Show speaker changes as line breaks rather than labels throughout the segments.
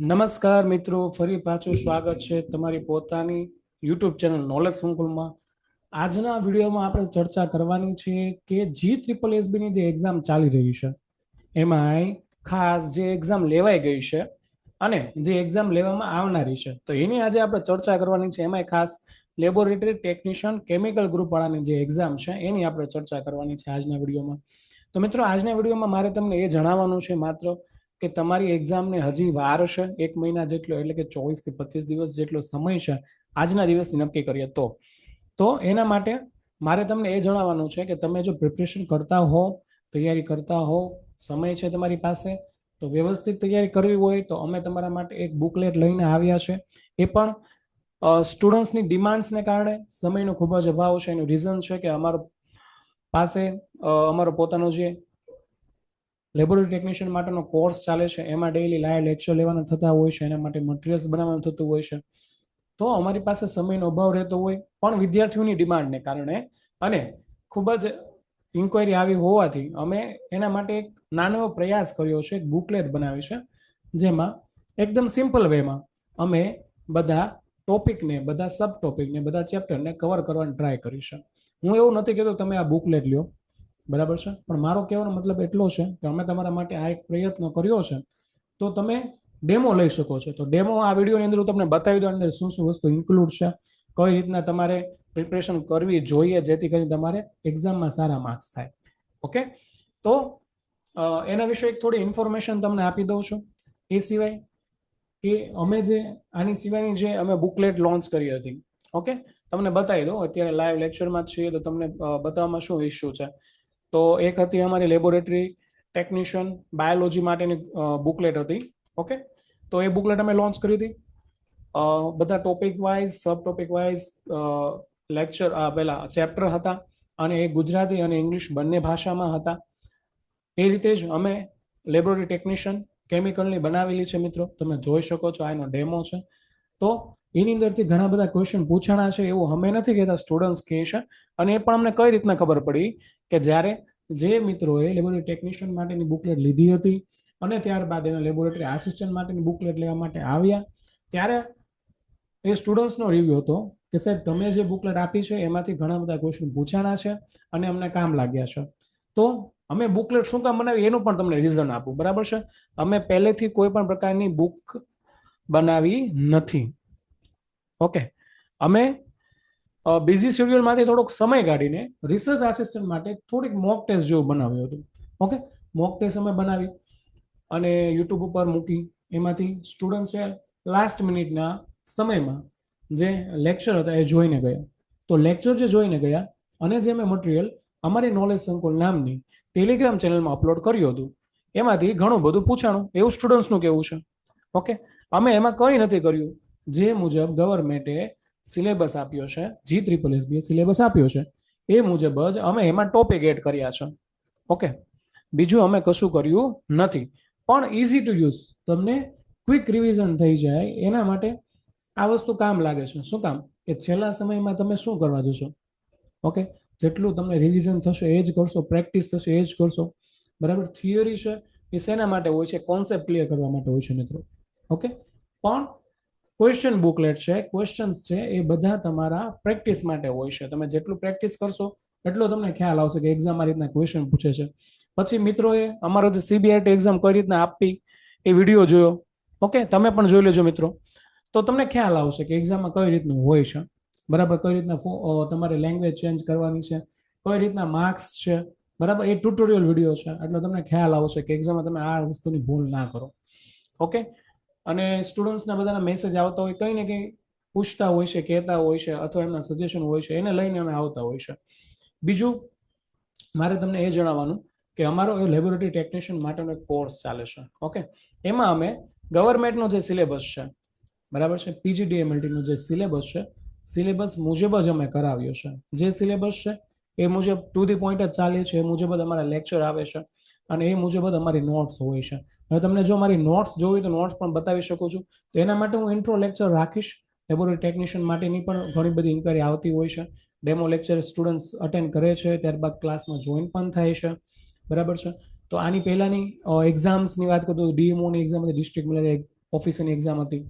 નમસ્કાર મિત્રો, ફરી પાછું સ્વાગત છે તમારી પોતાની યુટ્યુબ ચેનલ નોલેજ સંકુલમાં આજના વિડીયોમાં આપણે ચર્ચા કરવાની છે કે જી ટ્રિપલ એસબીની જે એક્ઝામ ચાલી રહી છે, એમાંય ખાસ જે એક્ઝામ લેવાઈ ગઈ છે અને જે એક્ઝામ લેવામાં આવનારી છે, તો એની આજે આપણે ચર્ચા કરવાની છે. એમાંય ખાસ લેબોરેટરી ટેકનિશિયન કેમિકલ ગ્રુપવાળાની જે એક્ઝામ છે, એની આપણે ચર્ચા કરવાની છે આજના વિડીયોમાં. તો મિત્રો, આજના વિડીયોમાં મારે તમને એ જણાવવાનું છે, માત્ર કે તમારી એક્ઝામને હજી વાર છે, એક મહિના જેટલો એટલે કે ચોવીસથી પચીસ દિવસ જેટલો સમય છે, આજના દિવસની નક્કી કરીએ તો. તો એના માટે મારે તમને એ જણાવવાનું છે કે તમે જો પ્રિપરેશન કરતા હો, તૈયારી કરતા હો, સમય છે તમારી પાસે, તો વ્યવસ્થિત તૈયારી કરવી હોય તો અમે તમારા માટે એક બુકલેટ લઈને આવ્યા છે. એ પણ સ્ટુડન્ટ્સની ડિમાન્ડ્સને કારણે સમયનો ખૂબ જ અભાવ છે. એનું રીઝન છે કે અમારો પાસે અમારો પોતાનો જે લેબોરેટરી ટેકનિશિયન માટેનો કોર્સ ચાલે છે. એમાં ડેઇલી લાઈવ લેક્ચર લેવાના થતા હોય છે. એના માટે મટીરિયલ્સ બનાવવાનું થતું હોય છે. તો અમારી પાસે સમયનો અભાવ રહેતો હોય, પણ વિદ્યાર્થીઓની ડિમાન્ડને કારણે અને ખૂબ જ ઇન્ક્વાયરી આવી હોવાથી અમે એના માટે એક નાનો પ્રયાસ કર્યો છે બુકલેટ બનાવી છે, જેમાં એકદમ સિમ્પલ વેમાં અમે બધા ટોપિકને બધા સબ ટોપિકને બધા ચેપ્ટરને કવર કરવાની ટ્રાય કરી છે હું એવું નથી કહેતો તમે આ બુકલેટ લ્યો. બરાબર છે? પણ મારો કહેવાનો મતલબ એટલો છે કે અમે તમારા માટે આ એક પ્રયત્ન કર્યો છે, તો તમે ડેમો લઈ શકો છો. તો ડેમો આ વિડીયોની અંદર હું તમને બતાવી દઉં અંદર શું શું વસ્તુ ઇન્ક્લુડ છે, કઈ રીતના તમારે પ્રિપરેશન કરવી જોઈએ, જેથી કરીને તમારે એક્ઝામમાં સારા માર્ક્સ થાય. ઓકે તો એના વિશે એક થોડી ઇન્ફોર્મેશન તમને આપી દઉં છું. એ સિવાય કે અમે જે, આની સિવાયની જે અમે બુકલેટ લોન્ચ કરી હતી. ઓકે તમને બતાવી દઉં. અત્યારે લાઈવ લેક્ચરમાં છીએ, તો તમને બતાવવામાં શું ઇસ્યુ છે? તો એક હતી અમારી લેબોરેટરી ટેકનિશિયન બાયોલોજી માટેની બુકલેટ હતી ઓકે તો એ બુકલેટ અમે લોન્ચ કરી હતી. બધા topic wise sub topic wise lecture પેલા ચેપ્ટર હતા અને એ ગુજરાતી અને ઇંગ્લિશ બંને ભાષામાં હતા. એ રીતે જ અમે લેબોરેટરી ટેકનિશિયન કેમિકલની બનાવેલી છે મિત્રો. તમે જોઈ શકો છો, આ એનો ડેમો છે. તો એની અંદરથી ઘણા બધા ક્વેશ્ચન પૂછાણા છે, એવું અમે નથી કહેતા સ્ટુડન્ટ્સ કહે છે. અને એ પણ અમને કઈ રીતના ખબર પડી કે જ્યારે જે મિત્રોએ લેબોરેટરી ટેકનિશિયન માટેની બુકલેટ લીધી હતી અને ત્યારબાદ એને લેબોરેટરી આસિસ્ટન્ટ માટેની બુકલેટ લેવા માટે આવ્યા, ત્યારે એ સ્ટુડન્ટ્સનો રિવ્યુ હતો કે સાહેબ તમે જે બુકલેટ આપી છે, એમાંથી ઘણા બધા ક્વેશ્ચન પૂછાણા છે અને અમને કામ લાગ્યા છે. તો અમે બુકલેટ શું કામ બનાવી એનું પણ તમને રીઝન આપું. બરાબર છે? અમે પહેલેથી કોઈ પણ પ્રકારની બુક બનાવી નથી. ઓકે અમે બિઝી શેડ્યુલમાંથી થોડોક સમય કાઢીને રિસર્ચ આસિસ્ટન્ટ માટે થોડીક મોક ટેસ્ટ જેવું બનાવ્યું હતું. ઓકે મોક ટેસ્ટ અમે બનાવી અને યુટ્યુબ ઉપર મૂકી. એમાંથી સ્ટુડન્ટ્સે લાસ્ટ મિનિટના સમયમાં જે લેક્ચર હતા એ જોઈને ગયા. તો લેક્ચર જે જોઈને ગયા અને જે મેં મટીરિયલ અમારી નોલેજ સંકુલ નામની ટેલિગ્રામ ચેનલમાં અપલોડ કર્યું હતું, એમાંથી ઘણું બધું પૂછાણું એવું સ્ટુડન્ટ્સનું કેવું છે? ઓકે અમે એમાં કંઈ નથી કર્યું. જે મુજબ ગવર્મેન્ટે સિલેબસ આપ્યો છે, જી ત્રિપલ એસબીએ સિલેબસ આપ્યો છે, એ મુજબ જ અમે એમાં ટોપિક એડ કર્યા છે. ઓકે? બીજું અમે કશું કર્યું નથી. પણ ઇઝી ટુ યુઝ તમને ક્વિક રિવિઝન થઈ જાય, એના માટે આ વસ્તુ કામ લાગે છે. શું કામ? કે છેલ્લા સમયમાં તમે શું કરવા જશો? ઓકે? જેટલું તમને રિવિઝન થશે એ જ કરશો પ્રેક્ટિસ થશે એ જ કરશો. બરાબર? થિયરી છે એ શેના માટે હોય છે? કોન્સેપ્ટ ક્લિયર કરવા માટે હોય છે મિત્રો. ઓકે? પણ ક્વેશ્ચન બુકલેટ છે ક્વેશ્ચન્સ છે, એ બધા તમારા પ્રેક્ટિસ માટે હોય છે. તમે જેટલું પ્રેક્ટિસ કરશો, એટલો તમને ખ્યાલ આવશે કે એક્ઝામ આ રીતના ક્વેશ્ચન પૂછે છે. પછી મિત્રોએ અમારો જે સીબીઆઈટી એક્ઝામ કઈ રીતના આપી, એ વીડિયો જોયો. ઓકે તમે પણ જોઈ લેજો મિત્રો. તો તમને ખ્યાલ આવશે કે એક્ઝામમાં કઈ રીતનું હોય છે. બરાબર, કઈ રીતના તમારે લેંગ્વેજ ચેન્જ કરવાની છે, કઈ રીતના માર્ક્સ છે. બરાબર, એ ટ્યુટોરિયલ વીડિયો છે. એટલે તમને ખ્યાલ આવશે કે એક્ઝામમાં તમે આ વસ્તુની ભૂલ ના કરો. ઓકે અને સ્ટુડન્ટ્સના બધાના મેસેજ આવતા હોય, કંઈ ને કંઈ પૂછતા હોય છે, કહેતા હોય છે, અથવા એમના સજેશન હોય છે, એને લઈને અમે આવતા હોય છે. બીજું, મારે તમને એ જણાવવાનું કે અમારો એ લેબોરેટરી ટેકનિશિયન માટેનો એક કોર્સ ચાલે છે ઓકે એમાં અમે ગવર્મેન્ટનો જે સિલેબસ છે, બરાબર છે? પીજીડીએમએલટીનો જે સિલેબસ છે સિલેબસ મુજબ જ અમે કરાવ્યો છે. જે સિલેબસ છે, એ મુજબ ટુ ધી પોઈન્ટ જ ચાલીએ છે, એ મુજબ જ અમારા લેક્ચર આવે છે. અને એ મુજબ જ અમારી નોટ્સ હોય છે. હવે તમને જો મારી નોટ્સ જોવી તો નોટ્સ પણ બતાવી શકું છું. તો એના માટે હું ઇન્ટ્રો લેક્ચર રાખીશ. લેબોરેટરી ટેકનિશિયન માટેની પણ ઘણી બધી ઇન્ક્વાયરી આવતી હોય છે. ડેમો લેક્ચર સ્ટુડન્ટ્સ અટેન્ડ કરે છે, ત્યારબાદ ક્લાસમાં જોઈન પણ થાય છે. બરાબર છે? તો આની પહેલાંની એક્ઝામ્સની વાત કરું તો ડીએમઓની એક્ઝામ હતી ડિસ્ટ્રિક્ટ મિલરી ઓફિસરની એક્ઝામ હતી.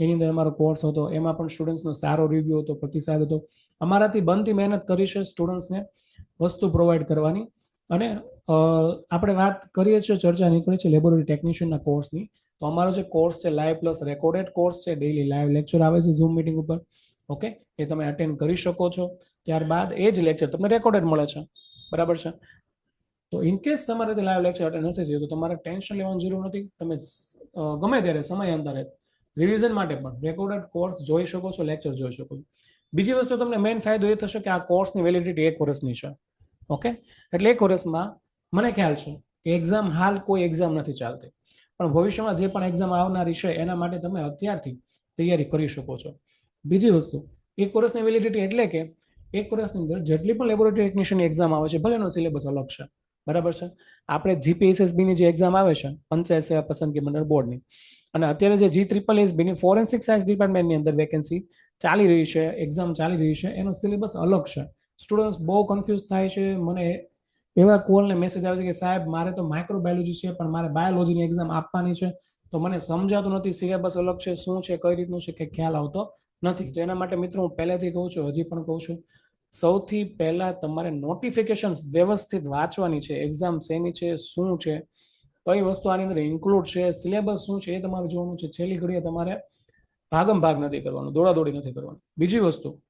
એની અંદર અમારો કોર્સ હતો. એમાં પણ સ્ટુડન્ટ્સનો સારો રિવ્યૂ હતો, પ્રતિસાદ હતો. અમારાથી બનતી મહેનત કરી છે સ્ટુડન્ટ્સને વસ્તુ પ્રોવાઈડ કરવાની. અને આપણે વાત કરીએ છીએ, ચર્ચા નીકળી છે લેબોરેટરી ટેકનિશિયનના કોર્સની તો અમારો જે કોર્સ છે લાઈવ પ્લસ રેકોર્ડેડ કોર્સ છે ડેઈલી લાઈવ લેક્ચર આવે છે ઝૂમ મિટિંગ ઉપર. ઓકે એ તમે અટેન્ડ કરી શકો છો. ત્યારબાદ એ જ લેક્ચર તમને રેકોર્ડેડ મળે છે. બરાબર છે? તો ઇન કેસ તમારે લાઈવ લેક્ચર અટેન્ડ નથી થયું તો તમારે ટેન્શન લેવાની જરૂર નથી. તમે ગમે ત્યારે સમયાંતરે રિવિઝન માટે પણ રેકોર્ડેડ કોર્સ જોઈ શકો છો લેક્ચર જોઈ શકો છો. બીજી વસ્તુ તમને મેઇન ફાયદો એ થશે કે આ કોર્સની વેલિડિટી એક વર્ષની છે. ઓકે? એટલે એક વર્ષમાં મને ખ્યાલ છે કે એક્ઝામ હાલ કોઈ એક્ઝામ નથી ચાલતી. પણ ભવિષ્યમાં જે પણ એક્ઝામ આવનારી છે, એના માટે તમે અત્યારથી તૈયારી કરી શકો છો. બીજી વસ્તુ, એક વર્ષની વેલિડિટી એટલે કે એક વર્ષની અંદર જેટલી પણ લેબોરેટરી ટેકનિશિયનની એક્ઝામ આવે છે, ભલે એનો સિલેબસ અલગ છે. બરાબર છે? આપણે જીપીએસએસબીની જે એક્ઝામ આવે છે, પંચાયત સેવા પસંદગી મંડળ બોર્ડની અને અત્યારે જે જી ટ્રિપલ એસબીની ફોરેન્સિક સાયન્સ ડિપાર્ટમેન્ટની અંદર વેકેન્સી ચાલી રહી છે એક્ઝામ ચાલી રહી છે, એનો સિલેબસ અલગ છે. સ્ટુડન્ટ્સ બહુ કન્ફ્યુઝ થાય છે. મને એવા કોલ ને મેસેજ આવે છે કે, સાહેબ, મારે તો માઇક્રોબાયોલોજી છે, પણ મારે બાયોલોજીની એક્ઝામ આપવાની છે. તો મને સમજાતું નથી. સિલેબસ અલગ છે. શું છે? કઈ રીતનું છે? કે ખ્યાલ આવતો નથી. તો એના માટે મિત્રો, હું પહેલેથી કહું છું, હજી પણ કહું છું, સૌથી પહેલા તમારે નોટિફિકેશન વ્યવસ્થિત વાંચવાની છે. એક્ઝામ શેની છે? શું છે? કઈ વસ્તુ આની અંદર ઇન્ક્લુડ છે? સિલેબસ શું છે? એ તમારે જોવાનું છે. છેલ્લી ઘડીએ તમારે ભાગમ ભાગ નથી કરવાનું. દોડાદોડી નથી કરવાનું. બીજી વસ્તુ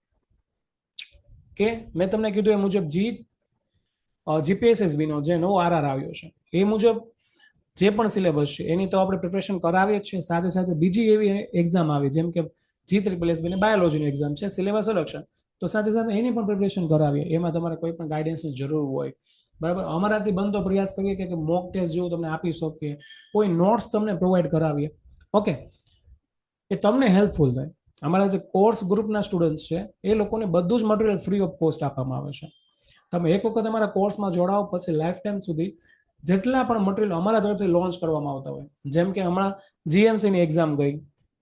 કે મેં તમને કીધું એ મુજબ જી જીપીએસએસબીનો જે નવો આરઆર આવ્યો છે. એ મુજબ જે પણ સિલેબસ છે, એની તો આપણે પ્રિપરેશન કરાવીએ જ છીએ. સાથે સાથે બીજી એવી એક્ઝામ આવી, જેમ કે જી ત્રિપલ એસબી ને બાયોલોજીની એક્ઝામ છે સિલેબસ અલગ તો સાથે સાથે એની પણ પ્રિપરેશન કરાવીએ. એમાં તમારે કોઈ પણ ગાઈડન્સની જરૂર હોય. બરાબર? અમારાથી બનતો પ્રયાસ કરીએ કે મોક ટેસ્ટ જેવું તમને આપી શકીએ. કોઈ નોટ્સ તમને પ્રોવાઈડ કરાવીએ. ઓકે એ તમને હેલ્પફુલ થાય. અમારા જે કોર્સ ગ્રુપના સ્ટુડન્ટ્સ છે, એ લોકોને બધું જ મટીરિયલ ફ્રી ઓફ કોસ્ટ આપવામાં આવે છે. તમે એક વખત અમારા કોર્સમાં જોડાઓ, પછી લાઈફ ટાઈમ સુધી જેટલા પણ મટીરિયલ અમારા તરફથી લોન્ચ કરવામાં આવતા હોય, જેમ કે હમણાં જીએમસીની એક્ઝામ ગઈ,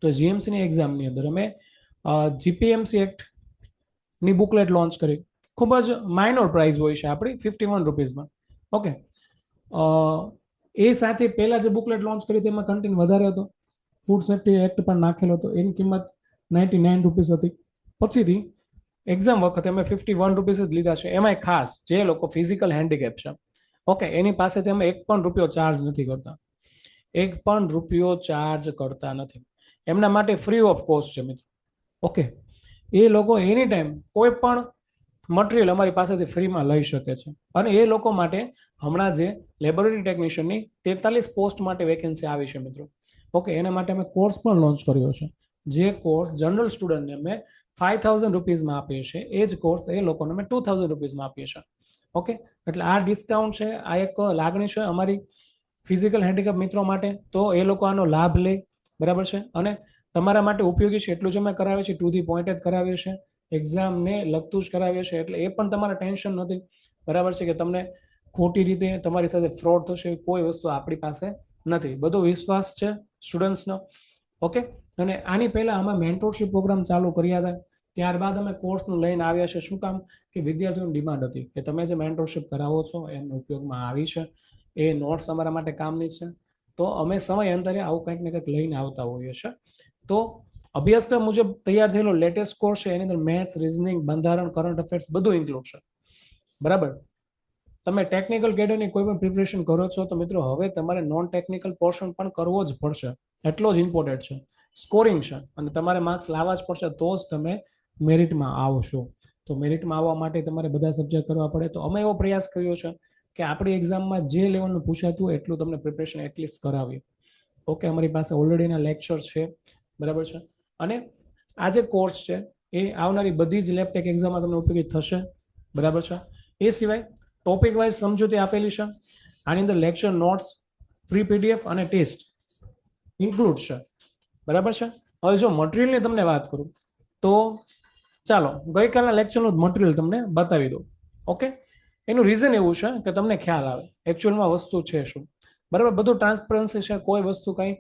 તો જીએમસીની એક્ઝામની અંદર અમે જીપીએમસી એક્ટની બુકલેટ લોન્ચ કરી. ખૂબ જ માઇનોર પ્રાઇઝ હોય છે આપણી ફિફ્ટી વન રૂપીઝમાં ઓકે એ સાથે પહેલાં જે બુકલેટ લોન્ચ કરી તેમાં કન્ટેન્ટ વધારે હતો. ફૂડ સેફ્ટી એક્ટ પણ નાખેલો હતો. એની કિંમત નાઇન્ટી નાઇન રૂપીસ હતી. પછીથી એક્ઝામ વખતે અમે ફિફ્ટી વન રૂપીસ જ લીધા છે. એમાંય ખાસ જે લોકો ફિઝિકલ હેન્ડીકેપ છે. ઓકે એની પાસેથી અમે એક પણ રૂપિયો ચાર્જ નથી કરતા. એક પણ રૂપિયો ચાર્જ કરતા નથી. એમના માટે ફ્રી ઓફ કોસ્ટ છે મિત્રો. ઓકે એ લોકો એની ટાઈમ કોઈ પણ મટીરિયલ અમારી પાસેથી ફ્રીમાં લઈ શકે છે. અને એ લોકો માટે હમણાં જે લેબોરેટરી ટેકનિશિયનની તેતાલીસ પોસ્ટ માટે વેકેન્સી આવી છે મિત્રો. ઓકે એના માટે અમે કોર્સ પણ લોન્ચ કર્યો છે. જે કોર્સ જનરલ સ્ટુડન્ટને અમે ફાઇવ થાઉઝન્ડ રૂપીઝમાં આપીએ છીએ. એ જ કોર્સ એ લોકોને અમે ટુ થાઉઝન્ડ રૂપીઝમાં આપીએ છીએ. ઓકે એટલે આ ડિસ્કાઉન્ટ છે, આ એક લાગણી છે અમારી ફિઝિકલ હેન્ડીકેપ મિત્રો માટે. તો એ લોકો આનો લાભ લે. બરાબર છે? અને તમારા માટે ઉપયોગી છે એટલું જ અમે કરાવીએ છીએ. ટુ ધી પોઈન્ટ જ કરાવીએ છીએ. એક્ઝામને લગતું જ કરાવીએ છીએ. એટલે એ પણ તમારે ટેન્શન નથી. બરાબર છે કે તમને ખોટી રીતે તમારી સાથે ફ્રોડ થશે, કોઈ વસ્તુ આપણી પાસે નથી. બધો વિશ્વાસ છે સ્ટુડન્ટ્સનો ઓકે અને આની પહેલાં અમે મેન્ટોરશીપ પ્રોગ્રામ ચાલુ કર્યા હતા. ત્યારબાદ અમે કોર્સનું લઈને આવ્યા છે શું કામ? કે વિદ્યાર્થીઓની ડિમાન્ડ હતી. કે તમે જે મેન્ટોરશીપ કરાવો છો, એમનો ઉપયોગમાં આવી છે. એ નોટ્સ અમારા માટે કામની છે. તો અમે સમય અંતરે આવું કંઈક ને કંઈક લઈને આવતા હોઈએ છીએ. તો અભ્યાસક્રમ મુજબ તૈયાર થયેલો લેટેસ્ટ કોર્સ છે. એની અંદર મેથ્સ રિઝનિંગ બંધારણ કરંટ અફેર્સ બધું ઇન્ક્લુડ છે. બરાબર? તમે ટેકનિકલ કેડરની કોઈ પણ પ્રિપરેશન કરો છો, તો મિત્રો હવે તમારે નોન ટેકનિકલ પોર્શન પણ કરવો જ પડશે. એટલો જ ઇમ્પોર્ટન્ટ છે. સ્કોરિંગ છે. અને તમારે માર્ક્સ લાવવા જ પડશે, તો જ તમે મેરિટમાં આવશો. તો મેરિટમાં આવવા માટે તમારે બધા સબ્જેક્ટ કરવા પડે. તો અમે એવો પ્રયાસ કર્યો છે કે આપણી એક્ઝામમાં જે લેવલનું પૂછાતું એટલું તમને પ્રિપરેશન એટલીસ્ટ કરાવીએ. ઓકે અમારી પાસે ઓલરેડીના લેક્ચર છે. બરાબર છે? અને આ જે કોર્સ છે, એ આવનારી બધી જ લેપટેક એક્ઝામમાં તમને ઉપયોગી થશે. બરાબર છે? એ સિવાય ટોપિક વાઇઝ સમજૂતી આપેલી છે. આની અંદર લેક્ચર નોટ્સ ફ્રી પીડીએફ અને ટેસ્ટ ઇન્ક્લુડ છે. બરાબર છે? હવે જો મટીરિયલની તમને વાત કરું, તો ચાલો, ગઈકાલના લેક્ચરનું જ મટીરિયલ તમને બતાવી દઉં. ઓકે એનું રીઝન એવું છે કે તમને ખ્યાલ આવે એકચ્યુઅલમાં વસ્તુ છે શું? બરાબર? બધું ટ્રાન્સપરન્સી છે, કોઈ વસ્તુ કંઈ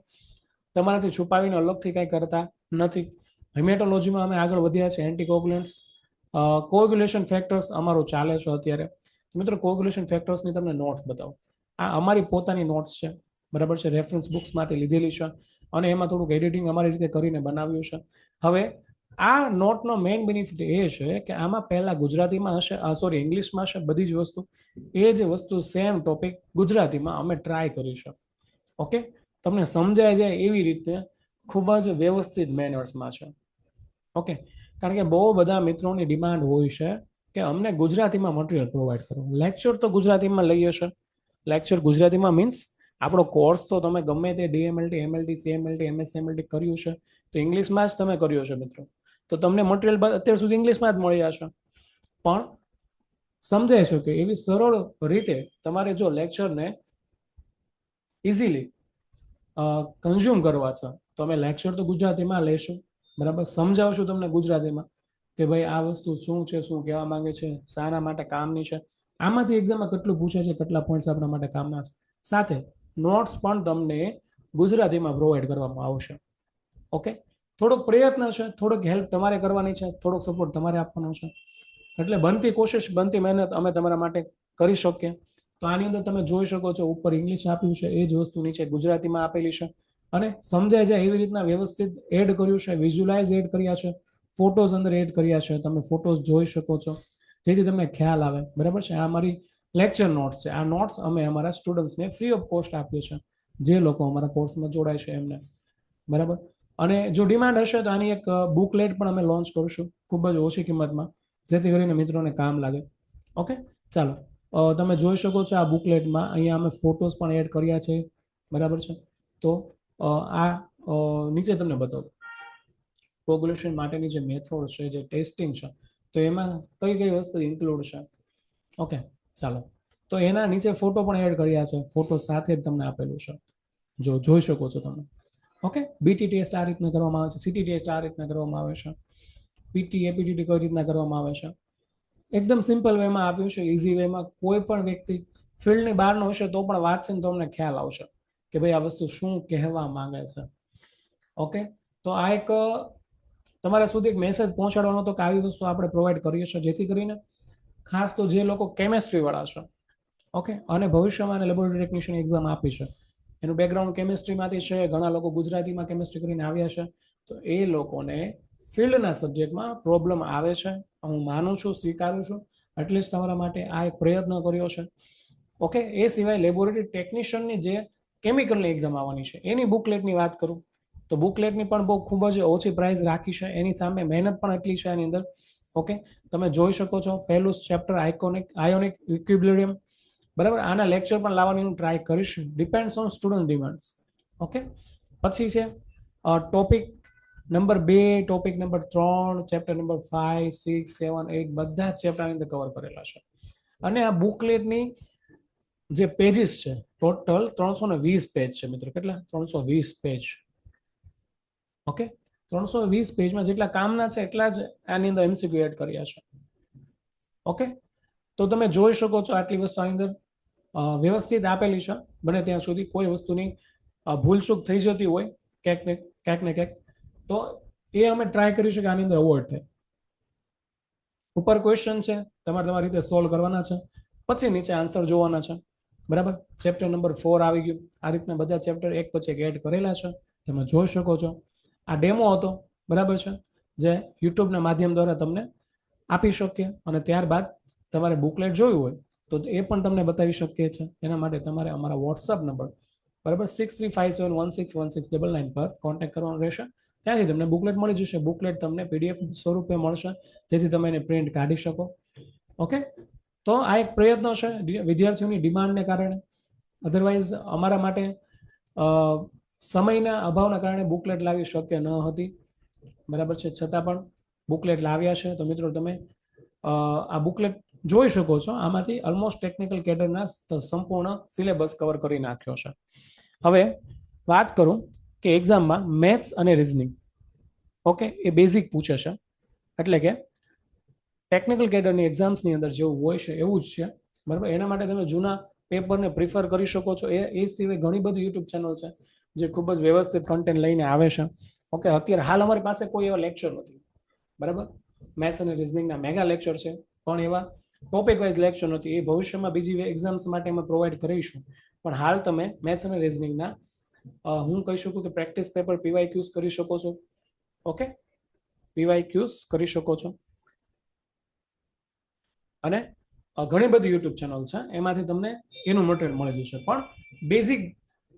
તમારાથી છુપાવીને અલગથી કંઈ કરતા નથી. હિમેટોલોજીમાં અમે આગળ વધ્યા છે એન્ટીકોગ્યુલન્ટ્સ કોગ્યુલેશન ફેક્ટર્સ અમારું ચાલે છે અત્યારે. મિત્રો કોગ્યુલેશન ફેક્ટર્સની તમને નોટ્સ બતાવો. આ અમારી પોતાની નોટ્સ છે, બરાબર છે? રેફરન્સ બુક્સમાંથી લીધેલી છે. અને એમાં થોડુંક એડિટિંગ અમારી રીતે કરીને બનાવ્યું છે. હવે આ નોટનો મેઇન બેનિફિટ એ છે કે આમાં પહેલાં ગુજરાતીમાં હશે સોરી ઇંગ્લિશમાં હશે, બધી જ વસ્તુ. એ જ વસ્તુ સેમ ટોપિક ગુજરાતીમાં અમે ટ્રાય કરીશું ઓકે તમને સમજાય જાય એવી રીતે ખૂબ જ વ્યવસ્થિત મેનર્સમાં છે. ઓકે કારણ કે બહુ બધા મિત્રોની ડિમાન્ડ હોય છે કે અમને ગુજરાતીમાં મટીરિયલ પ્રોવાઈડ કરો લેક્ચર તો ગુજરાતીમાં લઈએ છે. લેક્ચર ગુજરાતીમાં મીન્સ આપણો કોર્સ તો તમે ગમે તે ડીએમએલટી એમએલટી સીએમએલટી એમએસએમએલટી કર્યું છે, તો ઇંગ્લિશમાં જ તમે કર્યો છે મિત્રો. તો તમને મટીરિયલ અત્યાર સુધી ઇંગ્લિશમાં જ મળી જશે પણ સમજાય છે કે એવી સરળ રીતે તમારે જો લેક્ચરને ઇઝીલી કન્ઝ્યુમ કરવા છે, તો અમે લેક્ચર તો ગુજરાતીમાં લેશું. બરાબર? સમજાવશું તમને ગુજરાતીમાં કે ભાઈ આ વસ્તુ શું છે, શું કહેવા માંગે છે, શાના માટે કામની છે. આમાંથી એક્ઝામમાં કેટલું પૂછે છે, કેટલા પોઈન્ટ્સ આપણા માટે કામના છે. સાથે નોટ્સ પણ તમને ગુજરાતીમાં પ્રોવાઈડ કરવામાં આવશે. ઓકે થોડોક પ્રયત્ન છે, થોડોક હેલ્પ તમારે કરવાની છે, થોડોક સપોર્ટ તમારે આપવાનો છે. એટલે બનતી કોશિશ, બનતી મહેનત અમે તમારા માટે કરી શકીએ. તો આની અંદર તમે જોઈ શકો છો, ઉપર ઇંગ્લિશ આપ્યું છે, એ જ વસ્તુ નીચે ગુજરાતીમાં આપેલી છે. અને સમજાય જાય એવી રીતના વ્યવસ્થિત એડ કર્યું છે વિઝ્યુલાઇઝ એડ કર્યા છે ફોટોઝ અંદર એડ કર્યા છે, તમે ફોટોઝ જોઈ શકો છો. જેથી તમને ખ્યાલ આવે. બરાબર છે? આ મારી લેક્ચર નોટ્સ છે. આ નોટ્સ અમે અમારા સ્ટુડન્ટ્સને ફ્રી ઓફ કોસ્ટ આપીએ છીએ. જે લોકો અમારા કોર્સમાં જોડાય છે એમને. બરાબર? અને જો ડિમાન્ડ હશે તો આની એક બુકલેટ પણ અમે લોન્ચ કરીશું. ખૂબ જ ઓછી કિંમતમાં. જેથી કરીને મિત્રોને કામ લાગે. ઓકે ચાલો. તમે જોઈ શકો છો આ બુકલેટમાં અહીંયા અમે ફોટોઝ પણ એડ કર્યા છે. બરાબર છે? તો આ નીચે તમને બતાવું. પોપ્યુલેશન માટેની જે મેથડ છે, જે ટેસ્ટિંગ છે, તો એમાં કઈ કઈ વસ્તુ ઇન્ક્લુડ છે? ઓકે ચાલો. તો એના નીચે ફોટો પણ એડ કર્યા છે. ફોટો સાથે જ તમને આપેલું છે. જો જોઈ શકો છો તમે. ઓકે બીટી ટેસ્ટ આ રીતના કરવામાં આવે છે. સીટી ટેસ્ટ આ રીતના કરવામાં આવે છે. પીટી એપીટીટી કઈ રીતના કરવામાં આવે છે? એકદમ સિમ્પલ વેમાં આપ્યું છે. ઇઝી વેમાં કોઈ પણ વ્યક્તિ ફિલ્ડની બહારનો હશે તો પણ વાંચશે ને તો અમને ખ્યાલ આવશે કે ભાઈ આ વસ્તુ શું કહેવા માંગે છે. ઓકે તો આ એક, તમારા સુધી એક મેસેજ પહોંચાડવાનો તો કે આવી વસ્તુ આપણે પ્રોવાઈડ કરીએ છીએ. જેથી કરીને ખાસ તો જે લોકો કેમેસ્ટ્રી વાળા છે. ઓકે અને ભવિષ્યમાં એને લેબોરેટરી ટેકનિશિયન એક્ઝામ આપી છે. એનું બેકગ્રાઉન્ડ કેમેસ્ટ્રીમાંથી છે, ઘણા લોકો ગુજરાતીમાં કેમેસ્ટ્રી કરીને આવ્યા છે. તો એ લોકોને ફિલ્ડના સબ્જેક્ટમાં પ્રોબ્લેમ આવે છે. હું માનું છું, સ્વીકારું છું. એટલીસ્ટ તમારા માટે આ એક પ્રયત્ન કર્યો છે. ઓકે એ સિવાય લેબોરેટરી ટેકનિશિયનની જે કેમિકલની એક્ઝામ આવવાની છે, એની બુકલેટની વાત કરું. તો બુકલેટની પણ બહુ ખૂબ જ ઓછી પ્રાઇસ રાખી છે. એની સામે મહેનત પણ એટલી છે એની અંદર. ઓકે તમે જોઈ શકો છો પહેલું ચેપ્ટર આઇકોનિક આયોનિક ઇક્વિબિલિયમ બરાબર? આના લેક્ચર પણ લાવવાની હું ટ્રાય કરીશ. Depends on student demands okay પછી છે ટોપિક નંબર બે ટોપિક નંબર ત્રણ chapter number five six seven eight બધા જ ચેપ્ટરની અંદર કવર કરેલા છે. અને આ બુકલેટની જે પેજીસ છે ટોટલ ત્રણસો ને વીસ પેજ છે મિત્રો. કેટલા? ત્રણસો વીસ પેજ ઓકે ત્રણસો વીસ પેજમાં જેટલા કામના છે એટલા જ આની અંદર એમસીક્યુ એડ કર્યા છે. ઓકે તો તમે જોઈ શકો છો આટલી વસ્તુ આની અંદર વ્યવસ્થિત આપેલી છે. બને ત્યાં સુધી કોઈ વસ્તુની ભૂલચૂક થઈ જતી હોય, ક્યાંક ને ક્યાંક ને ક્યાંક, તો એ અમે ટ્રાય કરીશું કે આની અંદર અવોઇડ થાય. ઉપર ક્વેશ્ચન છે, તમારે તમારી રીતે સોલ્વ કરવાના છે. પછી નીચે આન્સર જોવાના છે. બરાબર? ચેપ્ટર નંબર ફોર આવી ગયું. આ રીતના બધા ચેપ્ટર એક પછી એક એડ કરેલા છે. તમે જોઈ શકો છો. આ ડેમો હતો, બરાબર છે? જે યુટ્યુબના માધ્યમ દ્વારા તમને આપી શકીએ અને ત્યારબાદ તમારે બુકલેટ જોયું હોય, તો એ પણ તમને બતાવી શકીએ છીએ. એના માટે તમારે અમારા વોટ્સઅપ નંબર, બરાબર? Six three five seven one six one six double nine પર કોન્ટેક્ટ કરવાનો રહેશે. ત્યાંથી તમને બુકલેટ મળી જશે. બુકલેટ તમને પીડીએફ સ્વરૂપે મળશે. જેથી તમે એને પ્રિન્ટ કાઢી શકો. ઓકે તો આ એક પ્રયત્ન છે વિદ્યાર્થીઓની ડિમાન્ડને કારણે. અધરવાઇઝ અમારા માટે સમયના અભાવના કારણે બુકલેટ લાવી શક્ય ન હતી. બરાબર છે? છતાં પણ બુકલેટ લાવ્યા છે. તો મિત્રો તમે આ બુકલેટ જોઈ શકો છો. આમાંથી ઓલમોસ્ટ ટેકનિકલ કેડરના સંપૂર્ણ સિલેબસ કવર કરી નાખ્યો છે. હવે વાત કરું કે એક્ઝામમાં મેથ્સ અને રિઝનિંગ ઓકે એ બેઝિક પૂછે છે. એટલે કે ટેકનિકલ કેડરની એક્ઝામ્સની અંદર જેવું હોય છે, એવું જ છે. બરાબર? એના માટે તમે જૂના પેપરને પ્રિફર કરી શકો છો. એ એ સિવાય ઘણી બધી યુટ્યુબ ચેનલ છે. જે ખૂબ જ વ્યવસ્થિત કન્ટેન્ટ લઈને આવે છે. ઓકે અત્યારે હાલ અમારી પાસે કોઈ એવા લેક્ચર નથી. બરાબર? મેથ્સ અને રિઝનિંગના મેગા લેક્ચર છે. પણ એવા ટોપિક વાઇઝ લેક્ચર નથી. એ ભવિષ્યમાં બીજી એક્ઝામ્સ માટે અમે પ્રોવાઈડ કરીશું. પણ હાલ તમે મેથ્સ અને રિઝનિંગના હું કહી શકું કે પ્રેક્ટિસ પેપર પીવાય ક્યુઝ કરી શકો છો. ઓકે પીવાય ક્યુઝ કરી શકો છો. અને ઘણી બધી યુટ્યુબ ચેનલ છે. એમાંથી તમને એનું મટીરિયલ મળી જશે. પણ બેઝિક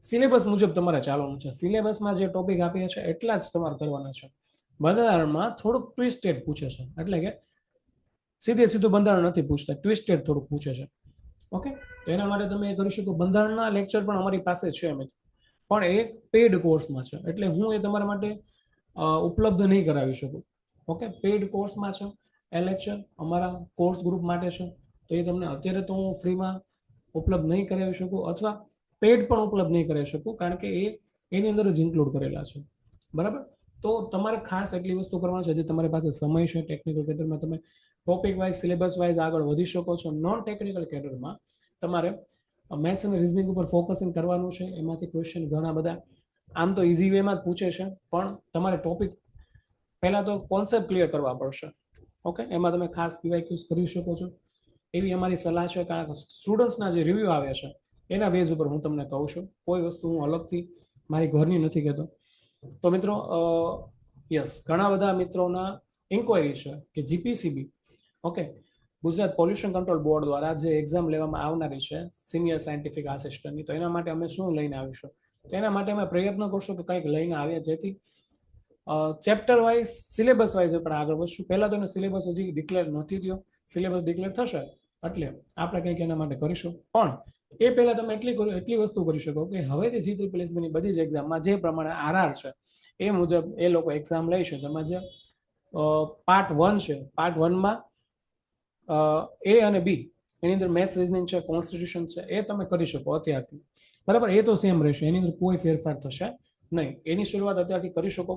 સિલેબસ મુજબ તમારે ચાલવાનું છે. સિલેબસમાં જે ટોપિક આપ્યા છે એટલા જ તમારે કરવાના છે. બંધારણમાં થોડુંક ટ્વિસ્ટેડ પૂછે છે. એટલે કે સીધે સીધું બંધારણ નથી પૂછતા ટ્વિસ્ટેડ થોડુંક પૂછે છે. ઓકે તો એના માટે તમે એ કરી શકો. બંધારણના લેક્ચર પણ અમારી પાસે છે અમે પણ એ પેડ કોર્સમાં છે. એટલે હું એ તમારા માટે ઉપલબ્ધ નહીં કરાવી શકું. ઓકે પેડ કોર્સમાં છે. એ લેક્ચર અમારા કોર્સ ગ્રુપ માટે છે. તો એ તમને અત્યારે તો હું ફ્રીમાં ઉપલબ્ધ નહીં કરાવી શકું. અથવા પેડ પણ ઉપલબ્ધ નહીં કરી શકું, કારણ કે એ એની અંદર જ ઇન્ક્લુડ કરેલા છે. બરાબર? તો તમારે ખાસ એટલી વસ્તુ કરવાની છે, જે તમારી પાસે સમય છે ટેકનિકલ કેડરમાં તમે ટોપિક વાઇઝ સિલેબસ વાઇઝ આગળ વધી શકો છો. નોન ટેકનિકલ કેડરમાં તમારે મેથ્સ અને રિઝનિંગ ઉપર ફોકસિંગ કરવાનું છે. એમાંથી ક્વેશ્ચન ઘણા બધા, આમ તો ઇઝી વેમાં જ પૂછે છે, પણ તમારે ટોપિક પહેલાં તો કોન્સેપ્ટ ક્લિયર કરવા પડશે. ઓકે એમાં તમે ખાસ પીવાય ક્યુઝ કરી શકો છો. એવી અમારી સલાહ છે, કારણ કે સ્ટુડન્ટ્સના જે રિવ્યૂ આવે છે એના બેઝ ઉપર હું તમને કહું છું. કોઈ વસ્તુ હું અલગથી મારી ઘરની નથી કહેતો. તો મિત્રો યસ ઘણા બધા મિત્રોના ઇન્ક્વાયરી છે કે GPCB okay Gujarat pollution control board દ્વારા જે એક્ઝામ લેવામાં આવનારી છે સિનિયર સાયન્ટિફિક આસિસ્ટન્ટની તો એના માટે અમે શું લઈને આવીશું? તો એના માટે અમે પ્રયત્ન કરશું કે કંઈક લઈને આવ્યા જેથી ચેપ્ટર વાઇઝ સિલેબસ વાઇઝ આપણે આગળ વધશું. પહેલાં તો એનો સિલેબસ હજી ડિક્લેર નથી થયો. સિલેબસ ડિક્લેર થશે એટલે આપણે કંઈક એના માટે કરીશું. પણ એ પહેલાં તમે એટલી એટલી વસ્તુ કરી શકો કે હવેથી જી ત્રિપલ એસબીની બધી જ એક્ઝામમાં જે પ્રમાણે આરઆર છે, એ મુજબ એ લોકો એક્ઝામ લે છે. તેમાં જે પાર્ટ વન છે પાર્ટ વનમાં એ અને બી એની અંદર મેથ્સ રિઝનિંગ છે કોન્સ્ટિટ્યુશન છે, એ તમે કરી શકો અત્યારથી. બરાબર? એ તો સેમ રહેશે. એની અંદર કોઈ ફેરફાર થશે નહીં. એની શરૂઆત અત્યારથી કરી શકો.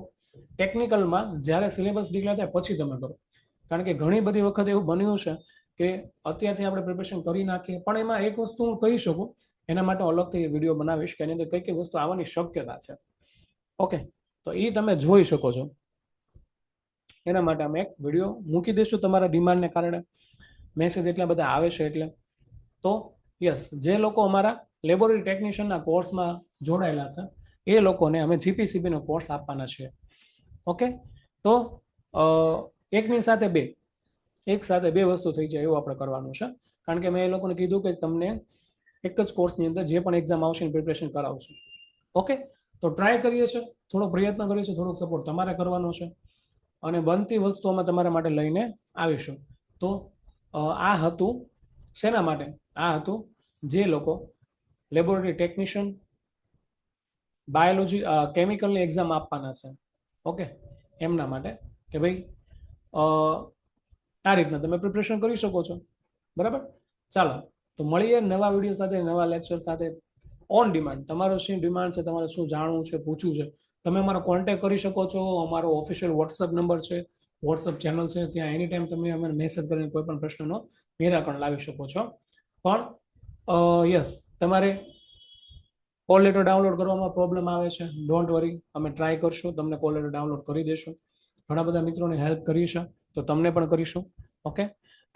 ટેકનિકલમાં જ્યારે સિલેબસ ડિક્લેર થાય, પછી તમે કરો. કારણ કે ઘણી બધી વખત એવું બન્યું છે કે અત્યારથી આપણે પ્રિપેરેશન કરી નાખીએ. પણ એમાં એક વસ્તુ હું કહી શકું, એના માટે અલગથી વીડિયો બનાવીશ કે એની અંદર કઈ કઈ વસ્તુ આવવાની શક્યતા છે. ઓકે તો એ તમે જોઈ શકો છો. એના માટે અમે એક વીડિયો મૂકી દઈશું તમારા ડિમાન્ડને કારણે. મેસેજ એટલા બધા આવે છે એટલે. તો યસ જે લોકો અમારા લેબોરેટરી ટેકનિશિયનના કોર્સમાં જોડાયેલા છે, એ લોકોને અમે જીપીસીબીનો કોર્સ આપવાના છીએ ઓકે તો એકની સાથે બે. એક સાથે બે વસ્તુ થઈ જાય એવું આપણે કરવાનું છે. કારણ કે મેં એ લોકોને કીધું કે તમને એક જ કોર્સની અંદર જે પણ એક્ઝામ આવશે એની પ્રિપરેશન કરાવશું. ઓકે તો ટ્રાય કરીએ છીએ, થોડો પ્રયત્ન કરીએ છીએ, થોડોક સપોર્ટ તમારે કરવાનો છે અને બનતી વસ્તુ અમે તમારા માટે લઈને આવીશું. તો આ હતું શેના માટે? આ હતું જે લોકો લેબોરેટરી ટેકનિશિયન બાયોલોજી કેમિકલની એક્ઝામ આપવાના છે. ઓકે એમના માટે કે ભાઈ આ રીતના તમે પ્રિપરેશન કરી શકો છો. બરાબર? ચાલો, તો મળીએ નવા વીડિયો સાથે, નવા લેક્ચર સાથે. ઓન ડિમાન્ડ તમારો શું ડિમાન્ડ છે? તમારે શું જાણવું છે? પૂછવું છે? તમે અમારો કોન્ટેક્ટ કરી શકો છો. અમારો ઓફિશિયલ વોટ્સઅપ નંબર છે. વોટ્સઅપ ચેનલ છે. ત્યાં એની ટાઈમ તમે અમને મેસેજ કરીને કોઈ પણ પ્રશ્નનો નિરાકરણ લાવી શકો છો. પણ યસ તમારે કોલ લેટર ડાઉનલોડ કરવામાં પ્રોબ્લેમ આવે છે. ડોન્ટ વરી અમે ટ્રાય કરશું. તમને કોલ લેટર ડાઉનલોડ કરી દઈશું ઘણા બધા મિત્રોને હેલ્પ કરી તો તમને પણ કરીશું. ઓકે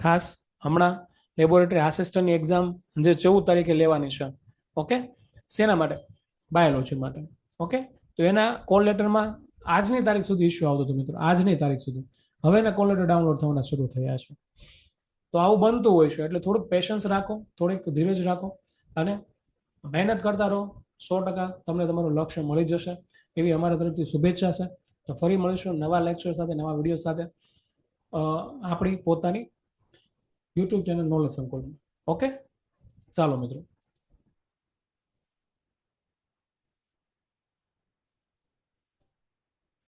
ખાસ હમણાં લેબોરેટરી આસિસ્ટન્ટની એક્ઝામ જે ચૌદ તારીખે લેવાની છે. ઓકે શેના માટે? બાયોલોજી માટે. ઓકે તો એના કોલ લેટરમાં આજની તારીખ સુધી ઇસ્યુ આવતો હતો મિત્રો. આજની તારીખ સુધી. હવે એના કોલ લેટર ડાઉનલોડ થવાના શરૂ થયા છે. તો આવું બનતું હોય છે. એટલે થોડુંક પેશન્સ રાખો, થોડીક ધીરજ રાખો અને મહેનત કરતા રહો. સો ટકા તમને તમારું લક્ષ્ય મળી જશે. એવી અમારા તરફથી શુભેચ્છા છે. તો ફરી મળીશું નવા લેક્ચર સાથે, નવા વીડિયો સાથે. આપણી પોતાની યુટ્યુબ ચેનલ નોલેજ સંકુલમાં ઓકે ચાલો મિત્રો.